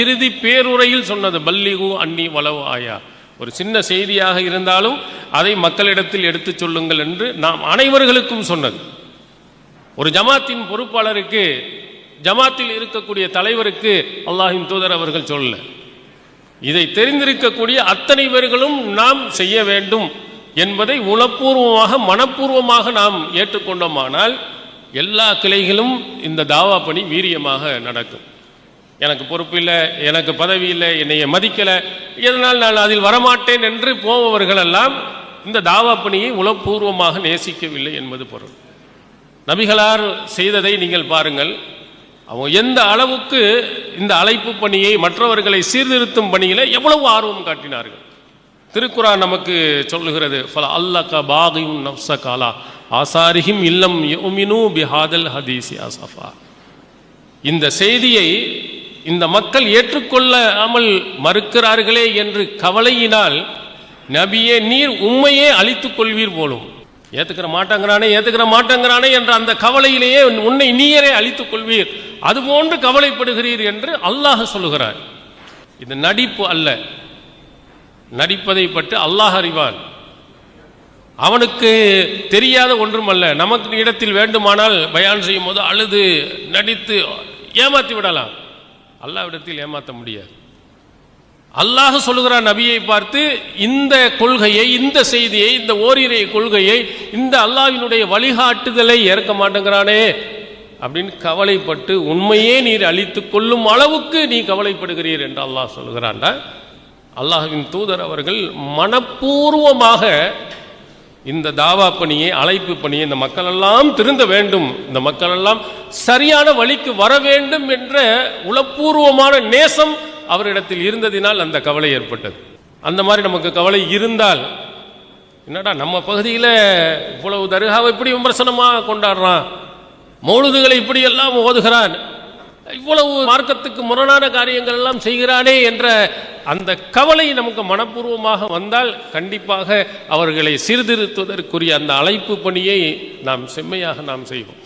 இறுதி பேருரையில் சொன்னது பல்லிகு அன்னி வளவு ஆயா. ஒரு சின்ன செய்தியாக இருந்தாலும் அதை மக்களிடத்தில் எடுத்துச் சொல்லுங்கள் என்று நாம் அனைவர்களுக்கும் சொன்னது. ஒரு ஜமாத்தின் பொறுப்பாளருக்கு ஜமாத்தில் இருக்கக்கூடிய தலைவருக்கு அல்லாஹின் தூதர் அவர்கள் சொல்லல. இதை தெரிந்திருக்கக்கூடிய அத்தனை பேர்களும் நாம் செய்ய வேண்டும் என்பதை உளப்பூர்வமாக மனப்பூர்வமாக நாம் ஏற்றுக்கொண்டோமானால் எல்லா கிளைகளும் இந்த தாவா பணி வீரியமாக நடக்கும். எனக்கு பொறுப்பு இல்லை எனக்கு பதவி இல்லை என்னைய மதிக்கலை இதனால் நான் அதில் வரமாட்டேன் என்று போபவர்களெல்லாம் இந்த தாவா பணியை உளப்பூர்வமாக நேசிக்கவில்லை என்பது பொருள். நபிகளார் செய்ததை நீங்கள் பாருங்கள். அவங்க எந்த அளவுக்கு இந்த அழைப்பு பணியை மற்றவர்களை சீர்திருத்தும் பணியில் எவ்வளவு ஆர்வம் காட்டினார்கள். திருக்குறான் நமக்கு சொல்லுகிறது ஃபல அல்லக பாகியும் நப்ச காலா ஆசாரிஹிம் இல்லம் யுமினு பிஹாதல் ஹதீசி அசஃபா இந்த செய்தியை இந்த மக்கள் ஏற்றுக்கொள்ளாமல் மறுக்கிறார்களே என்று கவலையினால் நபியே நீர் உண்மையே அழித்துக் கொள்வீர் போலும். ஏத்துக்கிற மாட்டாங்கிறானே ஏத்துக்கிற மாட்டாங்கிறானே என்ற அந்த கவலையிலேயே உன்னை நீயரே அழித்துக் கொள்வீர். அதுபோன்று கவலைப்படுகிறீர் என்று அல்லாஹ் சொல்லுகிறார். இது நடிப்பு அல்ல. நடிப்பதை பற்றி அல்லாஹ் அறிவான். அவனுக்கு தெரியாத ஒன்றும் அல்ல. நமக்கு இடத்தில் வேண்டுமானால் பயான் செய்யும் போது அழுது நடித்து ஏமாத்தி விடலாம். அல்லாவிடத்தில் ஏமாற்ற முடியாது. அல்லாஹ் சொல்லுகிறான் நபியை பார்த்து இந்த கொள்கையை இந்த செய்தியை இந்த ஓரிரை கொள்கையை இந்த அல்லாவினுடைய வழிகாட்டுதலை ஏற்க மாட்டேங்கிறானே அப்படின்னு கவலைப்பட்டு உண்மையே நீர் அழித்துக் கொள்ளும் அளவுக்கு நீ கவலைப்படுகிறீர் என்று அல்லாஹ் சொல்கிறான்டா அல்லாஹ்வின் தூதர் அவர்கள் மனப்பூர்வமாக இந்த தாவா பணியை அழைப்பு பணியை இந்த மக்களெல்லாம் திருந்த வேண்டும். இந்த மக்களெல்லாம் சரியான வழிக்கு வர வேண்டும் என்ற உளப்பூர்வமான நேசம் அவரிடத்தில் இருந்ததினால் அந்த கவலை ஏற்பட்டது. அந்த மாதிரி நமக்கு கவலை இருந்தால் என்னடா நம்ம பகுதியில் இவ்வளவு தருகாவை இப்படி விமர்சனமாக கொண்டாடுறான்? மௌலுதுகளை இப்படி எல்லாம் ஓதுகிறான்? இவ்வளவு மார்க்கத்துக்கு முரணான காரியங்கள் எல்லாம் செய்கிறானே என்ற அந்த கவலை நமக்கு மனப்பூர்வமாக வந்தால் கண்டிப்பாக அவர்களை சீர்திருத்துவதற்குரிய அந்த அழைப்பு பணியை நாம் செம்மையாக நாம் செய்வோம்.